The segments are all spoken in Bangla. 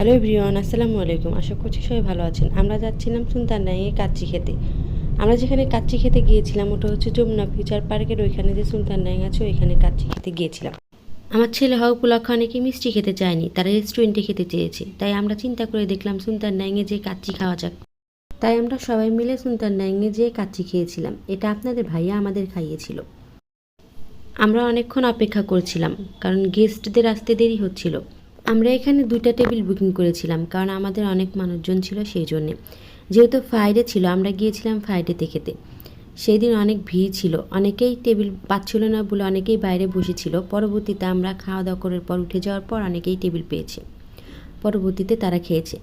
হ্যালো এভরিওয়ান আসসালামু আলাইকুম। আশা করছি সবাই ভালো আছেন। আমরা যাচ্ছিলাম সুলতান ডাইয়ে কাচ্চি খেতে। আমরা যেখানে কাচ্চি খেতে গিয়েছিলাম, ওটা হচ্ছে যমুনা ফিউচার পার্কের ওইখানে যে সুলতান ডাইং আছে, ওইখানে কাচ্চি খেতে গিয়েছিলাম। আমার ছেলে হক উপলক্ষে অনেকে মিষ্টি খেতে চায়নি, তারা রেস্টুরেন্টে খেতে চেয়েছে। তাই আমরা চিন্তা করে দেখলাম সুলতান ডাইঙে যে কাচ্চি খাওয়া যাক। তাই আমরা সবাই মিলে সুলতান ডাইঙে যেয়ে কাচ্চি খেয়েছিলাম, এটা আপনাদের ভাইয়া আমাদের খাইয়েছিল। আমরা অনেকক্ষণ অপেক্ষা করছিলাম, কারণ গেস্টদের আসতে দেরি হচ্ছিল। আমরা এখানে দুইটা টেবিল বুকিং করেছিলাম, কারণ আমাদের অনেক মানুষজন ছিল সেই জন্যে। যেহেতু ফ্রাইডে ছিল, আমরা গিয়েছিলাম ফ্রাইডেতে খেতে। সেই দিন অনেক ভিড় ছিল, অনেকেই টেবিল পাচ্ছিল না বলে অনেকেই বাইরে বসেছিল। পরবর্তীতে আমরা খাওয়া দাওয়া করার পর উঠে যাওয়ার পর অনেকেই টেবিল পেয়েছে। পরবর্তীতে তারা খেয়েছে।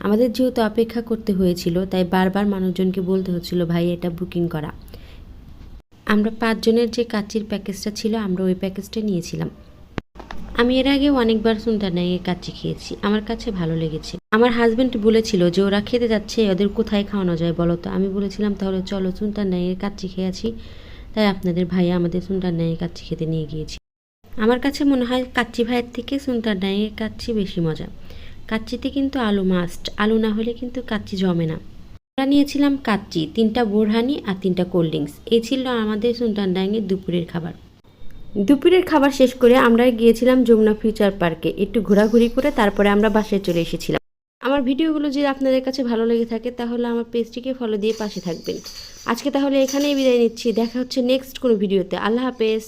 আমাদের যেহেতু অপেক্ষা করতে হয়েছিল, তাই বারবার মানুষজনকে বলতে হচ্ছিল, ভাই, এটা বুকিং করা। আমরা পাঁচজনের যে কাচ্চির প্যাকেজটা ছিল, আমরা ওই প্যাকেজটা নিয়েছিলাম। আমি এর আগে অনেকবার সুলতান নাইয়ের কাচ্চি খেয়েছি। আমার কাছে ভালো লেগেছে। আমার হাজব্যান্ড বলেছিল যে ওরা খেতে যাচ্ছে, ওদের কোথায় খাওয়ানো যায় বলো তো? আমি বলেছিলাম, তাহলে চলো সুলতান নাইয়ের কাচ্চি খেয়েছি তাই আপনাদের ভাইয়া আমাদের সুলতান নাইয়ের কাচ্চি খেতে নিয়ে গিয়েছি। আমার কাছে মনে হয় কাচ্চি ভাইয়ের থেকে সুলতান নাইয়ের কাচ্চি বেশি মজা। কাচ্চিতে কিন্তু আলু মাস্ট আলু না হলে কিন্তু কাচ্চি জমে না। আমরা নিয়েছিলাম কাচ্চি, তিনটা বোরহানি আর তিনটা কোল্ড ড্রিঙ্কস। এই ছিল আমাদের সুলতান ডাঙ্গের দুপুরের খাবার। দুপুরের খাবার শেষ করে আমরা গিয়েছিলাম যমুনা ফিউচার পার্কে। একটু ঘোরাঘুরি করে তারপরে আমরা বাসায় চলে এসেছিলাম। আমার ভিডিওগুলো যদি আপনাদের কাছে ভালো লেগে থাকে, তাহলে আমার পেজটিকে ফলো দিয়ে পাশে থাকবেন। আজকে তাহলে এখানেই বিদায় নিচ্ছি। দেখা হচ্ছে নেক্সট কোনো ভিডিওতে। আল্লাহ হাফেজ।